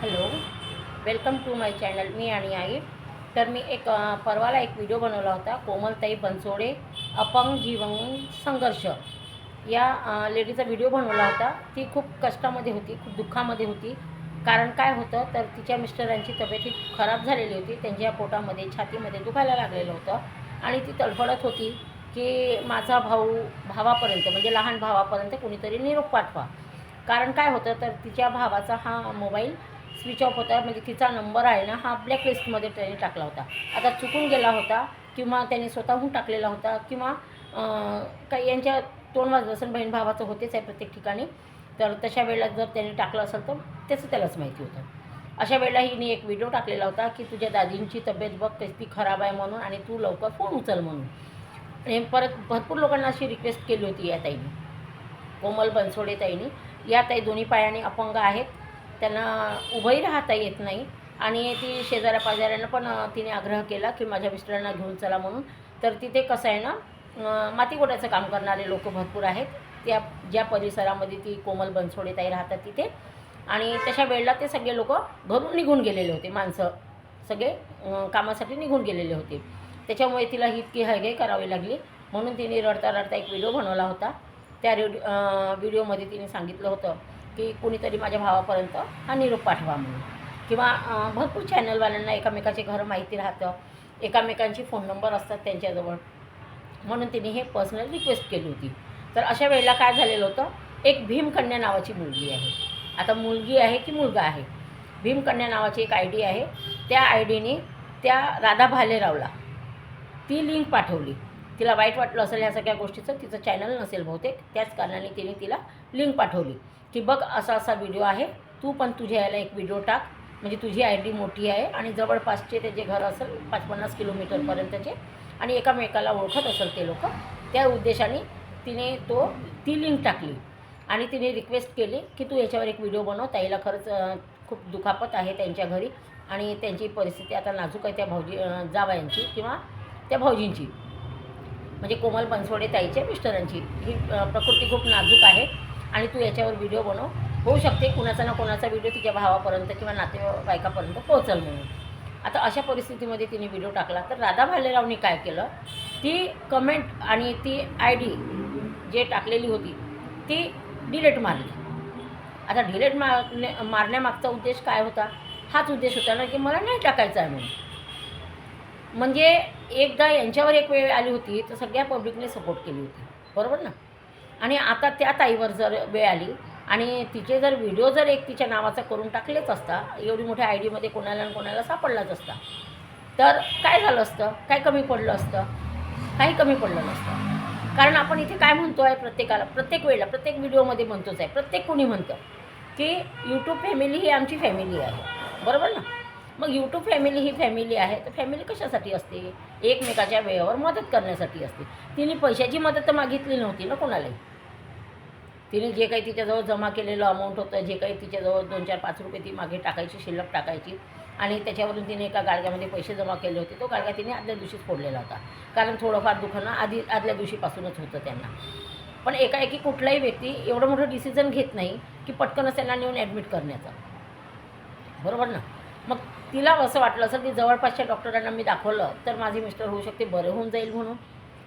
Hello welcome to my channel मी आणि आई. तर मी एक परवाला एक व्हिडिओ बनवला होता कोमलताई बनसोडे अपंग जीवन संघर्ष. या लेडीचा व्हिडिओ बनवला होता. ती खूप कष्टामध्ये होती खूप दुःखामध्ये होती. कारण काय होतं तर तिच्या मिस्टरांची तब्येत ही खराब झालेली होती. त्यांच्या पोटामध्ये छातीमध्ये दुखायला लागलेलं होतं. आणि ती तडफडत होती की माझा भाऊ भावापर्यंत म्हणजे लहान भावापर्यंत कुणीतरी निरोप पाठवा. कारण काय होतं तर तिच्या भावाचा हा मोबाईल स्विच ऑफ होता म्हणजे तिचा नंबर आहे ना हा ब्लॅकलिस्टमध्ये त्याने टाकला होता. आता चुकून गेला होता किंवा त्याने स्वतःहून टाकलेला होता किंवा काही यांच्या तोंड वाजलं बहीण भावाचं होतेच आहे प्रत्येक ठिकाणी तर तशा वेळेला जर त्याने टाकलं असेल तर त्याचं त्यालाच माहिती होतं. अशा वेळेला हिने एक व्हिडिओ टाकलेला होता की तुझ्या दादींची तब्येत बघ ती खराब आहे म्हणून आणि तू लवकर फोन उचल म्हणून. आणि परत भरपूर लोकांना अशी रिक्वेस्ट केली होती या ताईने. कोमल बनसोडे ताईने. या ताई दोन्ही पायाने अपंग आहेत. त्यांना उभंही राहता येत नाही. आणि ती शेजाऱ्या पाजाऱ्यांना पण तिने आग्रह केला की माझ्या मिस्टरांना घेऊन चला म्हणून. तर तिथे कसं आहे ना अ, माती काम करणारे लोक भरपूर आहेत. त्या ज्या परिसरामध्ये ती कोमल बनसोडे ताई राहतात तिथे. आणि तशा वेळेला ते सगळे लोक घरून निघून गेलेले होते माणसं. सगळे कामासाठी निघून गेलेले होते. त्याच्यामुळे तिला इतकी हयगय करावी लागली. म्हणून तिने रडता रडता एक व्हिडिओ बनवला होता. त्या रेडिओ व्हिडिओमध्ये तिने सांगितलं होतं की कोणीतरी माझ्या भावापर्यंत हा निरोप पाठवा म्हणून. किंवा भरपूर चॅनलवाल्यांना एकामेकाचे घरं माहिती राहतं. एकामेकांची फोन नंबर असतात त्यांच्याजवळ. म्हणून तिने हे पर्सनल रिक्वेस्ट केली होती. तर अशा वेळेला काय झालेलं होतं? एक भीमकन्या नावाची मुलगी आहे. आता मुलगी आहे की मुलगा आहे? भीमकन्या नावाची एक आय डी आहे. त्या आय डीने त्या राधा भालेरावला ती लिंक पाठवली. तिला वाईट वाटलं असेल ह्या सगळ्या गोष्टीचं तिचं चॅनल नसेल बहुतेक. त्याच कारणाने तिने तिला लिंक पाठवली. की बघ असा असा व्हिडिओ आहे तू पण तुझ्या याला एक व्हिडिओ टाक. म्हणजे तुझी आय डी मोठी आहे आणि जवळपासचे त्याचे घर असेल पाच पन्नास किलोमीटरपर्यंतचे आणि एकामेकाला ओळखत असेल ते लोक त्या उद्देशाने तिने तो ती लिंक टाकली. आणि तिने रिक्वेस्ट केली की तू याच्यावर एक व्हिडिओ बनव ताईला खरंच खूप दुखापत आहे त्यांच्या घरी आणि त्यांची परिस्थिती आता नाजूक आहे त्या भाऊजी अं, जावयांची किंवा त्या भाऊजींची. म्हणजे कोमल बनसोडे ताईच्या मिस्टरांची. ही प्रकृती खूप नाजूक आहे. आणि तू याच्यावर व्हिडिओ बनव. होऊ शकते कुणाचा ना कोणाचा व्हिडिओ तिच्या भावापर्यंत किंवा नातेवाईकापर्यंत पोहोचल म्हणून. आता अशा परिस्थितीमध्ये तिने व्हिडिओ टाकला. तर राधा भालेरावनी काय केलं? ती कमेंट आणि ती आय डी जे टाकलेली होती ती डिलेट मारली. आता डिलेट मारणे मारण्यामागचा उद्देश काय होता? हाच उद्देश होता ना की मला नाही टाकायचं आहे म्हणून. म्हणजे एकदा यांच्यावर एक वेळ आली होती तर सगळ्या पब्लिकने सपोर्ट केली होती. बरोबर ना? आणि आता त्या ताईवर जर वेळ आली आणि तिचे जर व्हिडिओ जर एक तिच्या नावाचा करून टाकलेच असता एवढी मोठ्या आय डीमध्ये कोणाला ना कोणाला सापडलाच असता तर काय झालं असतं? काय कमी पडलं असतं? काही कमी पडलं नसतं. कारण आपण इथे काय म्हणतो आहे प्रत्येकाला प्रत्येक वेळेला प्रत्येक व्हिडिओमध्ये म्हणतोच आहे प्रत्येक कोणी म्हणतं की यूट्यूब फॅमिली ही आमची फॅमिली आहे. बरोबर ना? मग यूट्यूब फॅमिली ही फॅमिली आहे तर फॅमिली कशासाठी असते? एकमेकाच्या वेळेवर मदत करण्यासाठी असते. तिने पैशाची मदत तर मागितली नव्हती ना कोणालाही. तिने जे काही तिच्याजवळ जमा केलेलं अमाऊंट होतं जे काही तिच्याजवळ दोन चार पाच रुपये ती मागे टाकायची शिल्लक टाकायची. आणि त्याच्यावरून तिने एका गाडग्यामध्ये पैसे जमा केले होते. तो गाडगा तिने आदल्या दिवशीच फोडलेला होता. कारण थोडंफार दुखणं आधी आदल्या दिवशीपासूनच होतं त्यांना. पण एकाएकी कुठलाही व्यक्ती एवढं मोठं डिसिजन घेत नाही की पटकनच त्यांना नेऊन ॲडमिट करण्याचं. बरोबर ना? मग तिला असं वाटलं असं की जवळपासच्या डॉक्टरांना मी दाखवलं तर माझे मिस्टर होऊ शकते बरे होऊन जाईल म्हणून.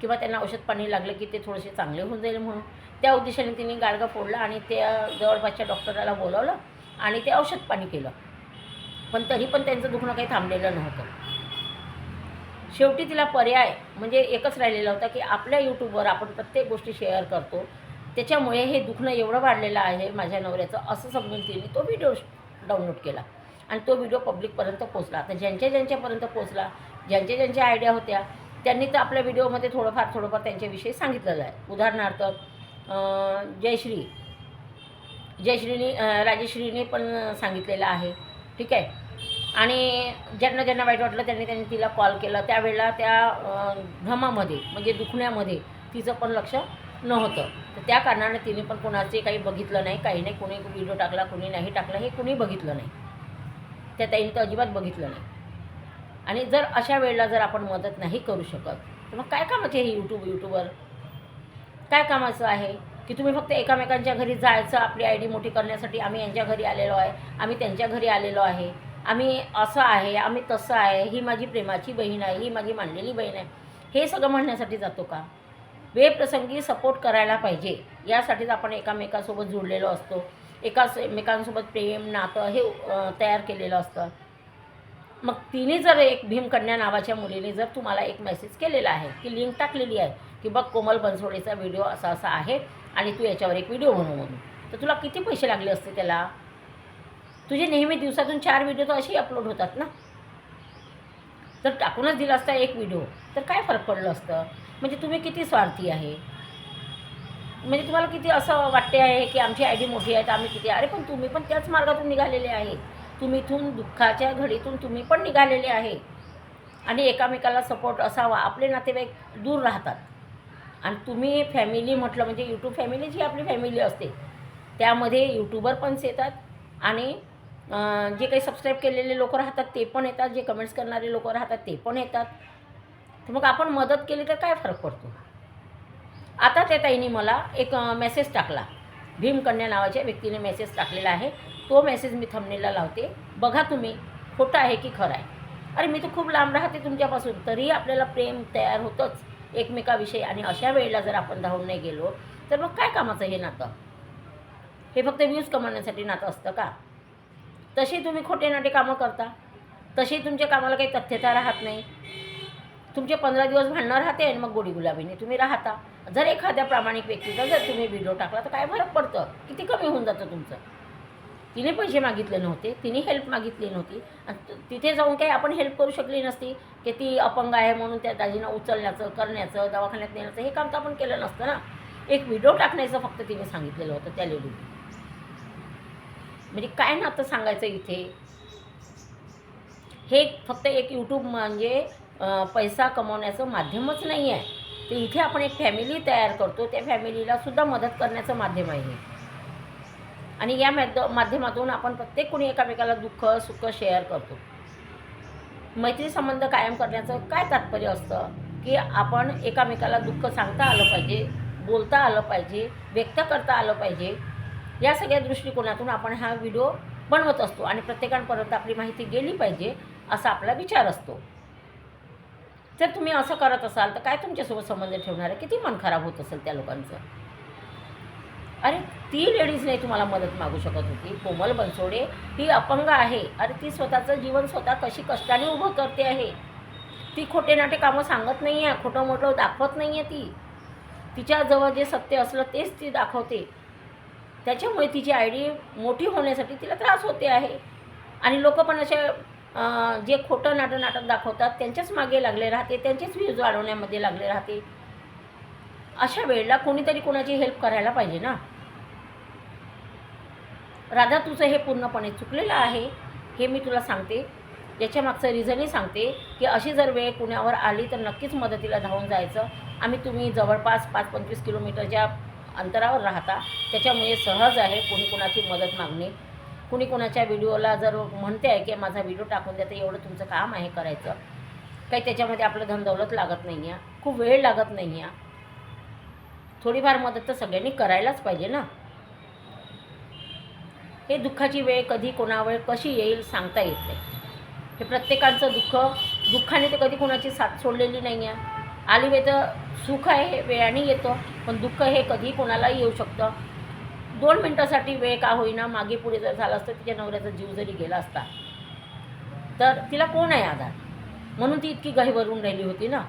किंवा त्यांना औषध पाणी लागलं की ते थोडेसे चांगले होऊन जाईल म्हणून. त्या उद्देशाने तिने गाडगा फोडला आणि त्या जवळपासच्या डॉक्टराला बोलावलं आणि ते औषध पाणी केलं पण तरी पण त्यांचं दुखणं काही थांबलेलं नव्हतं. शेवटी तिला पर्याय म्हणजे एकच राहिलेला होता की आपल्या यूट्यूबवर आपण प्रत्येक गोष्टी शेअर करतो. त्याच्यामुळे हे दुखणं एवढं वाढलेलं आहे माझ्या नवऱ्याचं असं समजून तिने तो व्हिडिओ डाउनलोड केला. आणि तो व्हिडिओ पब्लिकपर्यंत पोचला तर ज्यांच्या ज्यांच्यापर्यंत पोचला ज्यांच्या ज्यांच्या आयडिया होत्या त्यांनी तर आपल्या व्हिडिओमध्ये थोडंफार थोडंफार त्यांच्याविषयी सांगितलेलं आहे. उदाहरणार्थ जयश्री. जयश्रीनी राजेश्रीने पण सांगितलेलं आहे. ठीक आहे? आणि ज्यांना ज्यांना वाईट वाटलं त्यांनी त्यांनी तिला कॉल केला. त्यावेळेला त्या भ्रमामध्ये म्हणजे दुखण्यामध्ये तिचं पण लक्ष नव्हतं. तर त्या कारणाने तिने पण कोणाचे काही बघितलं नाही. काही नाही कोणी व्हिडिओ टाकला कोणी नाही टाकला हे कोणी बघितलं नाही. त्या ताईने तर अजिबात बघितलं नाही. आणि जर अशा वेळेला जर आपण मदत नाही करू शकत तर मग काय कामाचे हे यूट्यूब यूट्यूबर काय कामाचं आहे? की तुम्ही फक्त एकामेकांच्या घरी जायचं आपली आय डी मोठी करण्यासाठी आम्ही यांच्या घरी आलेलो आहे आम्ही त्यांच्या घरी आलेलो आहे आम्ही असं आहे आम्ही तसं आहे ही माझी प्रेमाची बहीण आहे ही माझी मांडलेली बहीण आहे हे सगळं म्हणण्यासाठी जातो का? वेळप्रसंगी सपोर्ट करायला पाहिजे. यासाठीच आपण एकामेकासोबत जुळलेलो असतो. एकाच एकमेकांसोबत प्रेम नातं हे तयार केलेलं असतं. मग तिने जर एक भीमकन्या नावाच्या मुलीने जर तुम्हाला एक मेसेज केलेला आहे की लिंक टाकलेली आहे की बघ कोमल बनसोडेचा व्हिडिओ असा असा आहे आणि तू याच्यावर एक व्हिडिओ बनव म्हणून. तर तुला किती पैसे लागले असते त्याला? तुझे नेहमी दिवसातून चार व्हिडिओ तर असेही अपलोड होतात ना? जर टाकूनच दिला असता एक व्हिडिओ तर काय फरक पडलं असतं? म्हणजे तुम्ही किती स्वार्थी आहे? म्हणजे तुम्हाला किती असं वाटते आहे की आमची आय डी मोठी आहे तर आम्ही किती अरे पण तुम्ही पण त्याच मार्गातून निघालेले आहे तुम्ही इथून दुःखाच्या घडीतून तुम्ही पण निघालेले आहे. आणि एकामेकाला सपोर्ट असावा. आपले नातेवाईक दूर राहतात. आणि तुम्ही फॅमिली म्हटलं म्हणजे यूट्यूब फॅमिली जी आपली फॅमिली असते त्यामध्ये यूट्यूबर पण येतात. आणि जे काही सबस्क्राईब केलेले लोक राहतात ते पण येतात. जे कमेंट्स करणारे लोक राहतात ते पण येतात. तर मग आपण मदत केली तर काय फरक पडतो? आता त्या ताईने मला एक मेसेज टाकला. भीमकन्या नावाच्या व्यक्तीने मेसेज टाकलेला आहे. तो मेसेज मी थंबनेला लावते. बघा तुम्ही खोटं आहे की खरं आहे? अरे मी तर खूप लांब राहते तुमच्यापासून. तरीही आपल्याला प्रेम तयार होतंच एकमेकाविषयी. आणि अशा वेळेला जर आपण धावून नाही गेलो तर मग काय कामाचं हे नातं? हे फक्त व्ह्यूज कमावण्यासाठी नातं असतं का? तशी तुम्ही खोटे नाटे कामं करता. तशी तुमच्या कामाला काही तथ्यता राहत नाही. तुमचे पंधरा दिवस भांडणं राहते आणि मग गोडी गुलाबीने तुम्ही राहता. जर एखाद्या प्रामाणिक व्यक्तीचा जर तुम्ही व्हिडिओ टाकला तर काय फरक पडतं? किती कमी होऊन जातं तुमचं? तिने पैसे मागितले नव्हते तिने हेल्प मागितली नव्हती. आणि तिथे जाऊन काही आपण हेल्प करू शकली नसती की ती अपंग आहे म्हणून त्या दाजीनं उचलण्याचं करण्याचं दवाखान्यात नेण्याचं हे काम तर आपण केलं नसतं ना. एक व्हिडिओ टाकण्याचं फक्त तिने सांगितलेलं होतं त्या लेडीने म्हणजे काय ना आता सांगायचं इथे? हे फक्त एक यूट्यूब म्हणजे पैसा कमवण्याचं माध्यमच नाही आहे तर इथे आपण एक फॅमिली तयार करतो. त्या फॅमिलीला सुद्धा मदत करण्याचं माध्यम आहे आणि या माध्य माध्यमातून आपण प्रत्येक कोणी एकामेकाला दुःख सुख शेअर करतो. मैत्री संबंध कायम करण्याचं काय तात्पर्य असतं? की आपण एकामेकाला दुःख सांगता आलं पाहिजे बोलता आलं पाहिजे व्यक्त करता आलं पाहिजे. या सगळ्या दृष्टिकोनातून आपण हा व्हिडिओ बनवत असतो आणि प्रत्येकांपर्यंत आपली माहिती गेली पाहिजे असा आपला विचार असतो. जर तुम्ही असं करत असाल तर काय तुमच्यासोबत संबंध ठेवणार आहे? किती मन खराब होत असेल त्या लोकांचं? अरे ती लेडीज नाही तुम्हाला मदत मागू शकत होती. कोमल बनसोडे ही अपंग आहे. अरे ती स्वतःचं जीवन स्वतः कशी कष्टाने उभं करते आहे? ती खोटे नाटे कामं सांगत नाही आहे खोटं मोठं दाखवत नाही आहे ती तिच्याजवळ जे सत्य असलं तेच ती दाखवते. त्याच्यामुळे तिची आय डी मोठी होण्यासाठी तिला त्रास होते आहे. आणि लोक पण असे जे खोटं नाटक नाटक दाखवतात त्यांच्याच मागे लागले राहते त्यांचेच व्ह्यूज वाढवण्यामध्ये लागले राहते. अशा वेळेला कोणीतरी कोणाची हेल्प करायला पाहिजे ना? राधा तुझं हे पूर्णपणे चुकलेलं आहे हे मी तुला सांगते. याच्या मागचं रिझनही सांगते की अशी जर वेळ पुण्यावर आली तर नक्कीच मदतीला धावून जायचं. आम्ही तुम्ही जवळपास पाच पंचवीस किलोमीटरच्या अंतरावर राहता. त्याच्यामुळे सहज आहे कोणी कोणाची मदत मागणे. कुणी कोणाच्या व्हिडिओला जर म्हणते आहे की माझा व्हिडिओ टाकून द्या तर एवढं तुमचं काम आहे करायचं. काही त्याच्यामध्ये आपलं धनदौलत लागत नाही आहे खूप वेळ लागत नाही आहे थोडीफार मदत तर सगळ्यांनी करायलाच पाहिजे ना. हे दुःखाची वेळ कधी कोणावर कशी येईल सांगता येत नाही. हे प्रत्येकाचं दुःख दुःखाने तर कधी कोणाची साथ सोडलेली नाही आहे आली वेळ तर सुख आहे हे वेळाने येतं पण दुःख हे कधी कोणालाही येऊ शकतं? दोन मिनटासाठी वेळ का होईना मागे पुढे जर झालं असतं तिच्या नवऱ्याचा जीव जरी गेला असता तर तिला कोण आहे आधार? म्हणून ती इतकी गहिवरून राहिली होती ना.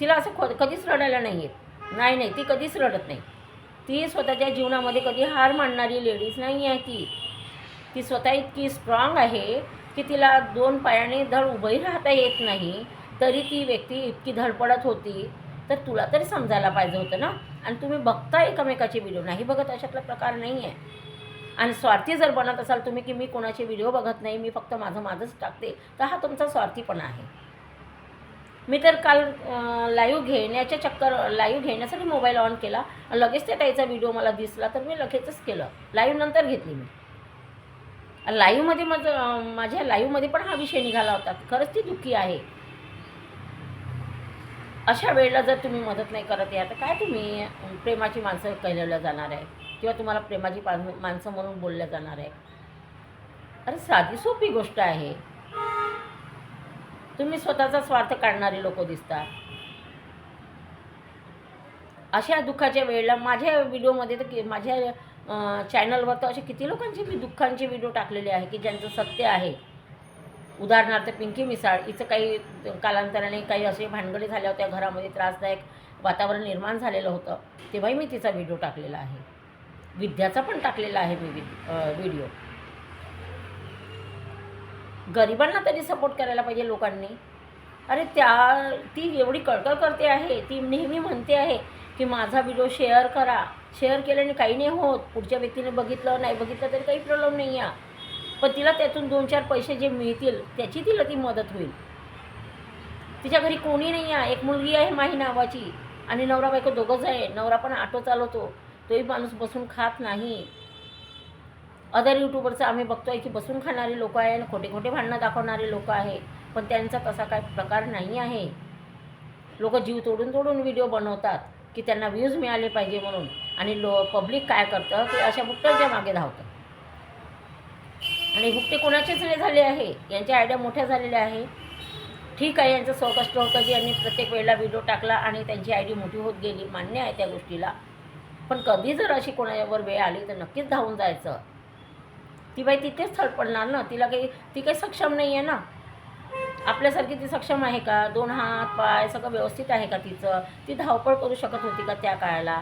तिला असं ख कधीच रडायला नाही येत. नाही नाही ती कधीच रडत नाही. ती स्वतःच्या जीवनामध्ये कधी हार मानणारी लेडीज नाही आहे ती. ती स्वतः इतकी स्ट्रॉंग आहे की तिला दोन पायाने धड उभंही राहता येत नाही. तरी ती व्यक्ती इतकी धडपडत होती. तर तुला तरी समजायला पाहिजे होतं ना. आणि तुम्ही बघता एकमेकाचे व्हिडिओ नाही बघत अशातला प्रकार नाही आहे आणि स्वार्थी जर बनत असाल तुम्ही की मी कोणाचे व्हिडिओ बघत नाही मी फक्त माझं माझंच टाकते तर हा तुमचा स्वार्थीपणा आहे. मी तर काल लाईव्ह घेण्याच्या चक्कर लाईव्ह घेण्यासाठी मोबाईल ऑन केला. लगेच त्या ताईचा व्हिडिओ मला दिसला तर मी लगेचच केलं. लाईव्ह नंतर घेतली मी. लाईव्हमध्ये माझं माझ्या लाईव्हमध्ये पण हा विषय निघाला होता. खरंच ती दुःखी आहे. अशा वेळेला जर तुम्ही मदत नाही करत या तर काय तुम्ही प्रेमाची माणसं केलेलं जाणार आहे? किंवा तुम्हाला प्रेमाची माणसं म्हणून बोलल्या जाणार आहे? अरे साधी सोपी गोष्ट आहे. तुम्ही स्वतःचा स्वार्थ काढणारे लोक दिसतात. अशा दुःखाच्या वेळेला माझ्या व्हिडिओमध्ये तर माझ्या चॅनलवर तर असे किती लोकांचे मी दुःखांचे व्हिडिओ टाकलेले आहे की ज्यांचं सत्य आहे. उदाहरणार्थ पिंकी मिसाळ हिचं काही कालांतराने काही असे भानगडी झाल्या होत्या घरामध्ये त्रासदायक वातावरण निर्माण झालेलं होतं तेव्हाही मी तिचा व्हिडिओ टाकलेला आहे. विद्याचा पण टाकलेला आहे मी व्हिडिओ. गरिबांना तरी सपोर्ट करायला पाहिजे लोकांनी. अरे त्या ती एवढी कळकळ करते आहे ती नेहमी म्हणते आहे की माझा व्हिडिओ शेअर करा. शेअर केल्याने काही नाही होत. पुढच्या व्यक्तीने बघितलं नाही बघितलं तरी काही प्रॉब्लेम नाही आहे पण तिला त्यातून दोन चार पैसे जे मिळतील त्याची तिला ती मदत होईल. तिच्या घरी कोणी नाही आहे. एक मुलगी आहे माही नावाची आणि नवरा बायको दोघंच आहे. नवरा पण ऑटो चालवतो. तोही माणूस बसून खात नाही. अदर यूट्यूबरचं आम्ही बघतो आहे की बसून खाणारे लोक आहे आणि खोटे खोटे भांडणं दाखवणारे लोक आहे पण त्यांचा तसा काय प्रकार नाही आहे. लोक जीव तोडून तोडून व्हिडिओ बनवतात की त्यांना व्ह्यूज मिळाले पाहिजे म्हणून. आणि लो पब्लिक काय करतं? की अशा बुकटांच्या मागे धावतं. आणि हुकटे कोणाचेच नाही झाले आहे. यांच्या आयडिया मोठ्या झालेल्या आहे. ठीक आहे यांचं स्वकष्ट होतं की यांनी प्रत्येक वेळेला व्हिडिओ टाकला आणि त्यांची आयडी मोठी होत गेली. मान्य आहे त्या गोष्टीला. पण कधी जर अशी कोणावर वेळ आली तर नक्कीच धावून जायचं. ती बाई तिथेच थडपडणार ना. तिला काही ती काही सक्षम नाही आहे ना. आपल्यासारखी ती सक्षम आहे का? दोन हात पाय सगळं व्यवस्थित आहे का तिचं? ती धावपळ करू शकत होती का त्या काळाला?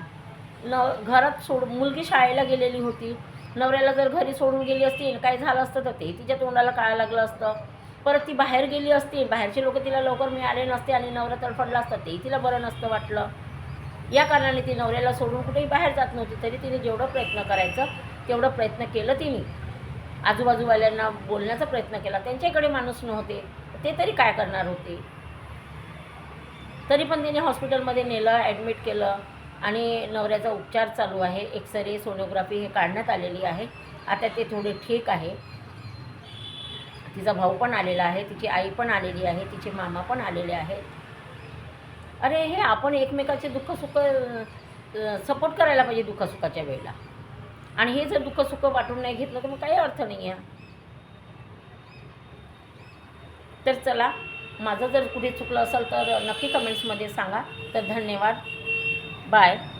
न घरात सोड मुलगी शाळेला गेलेली होती. नवऱ्याला जर घरी सोडून गेली असतील काय झालं असतं तर ते तिच्या तोंडाला काळा लागलं असतं. परत ती बाहेर गेली असती बाहेरचे लोक तिला लवकर मिळाले नसते आणि नवरा तडफडला असतं तेही तिला बरं नसतं वाटलं. या कारणाने ती नवऱ्याला सोडून कुठेही बाहेर जात नव्हती तरी तिने जेवढं प्रयत्न करायचं तेवढं प्रयत्न केलं तिने. आजूबाजूवाल्यांना बोलण्याचा प्रयत्न केला त्यांच्याकडे माणूस नव्हते ते तरी काय करणार होते? तरी पण तिने हॉस्पिटलमध्ये नेलं ॲडमिट केलं. आणि नवऱ्याचा उपचार चालू आहे. एक्सरे सोनोग्राफी हे काढण्यात आलेली आहे. आता ते थोडे ठीक आहे. तिचा भाऊ पण आलेला आहे. तिची आई पण आलेली आहे. तिचे मामा पण आलेले आहेत. अरे हे आपण एकमेकाचे दुःख सुख सपोर्ट करायला पाहिजे दुःखसुखाच्या वेळेला. आणि हे जर दुःखसुख वाटून नाही घेतलं तर मग काही अर्थ नाही आहे. तर चला माझं जर कुठे चुकलं असेल तर नक्की कमेंट्समध्ये सांगा. तर धन्यवाद. Bye.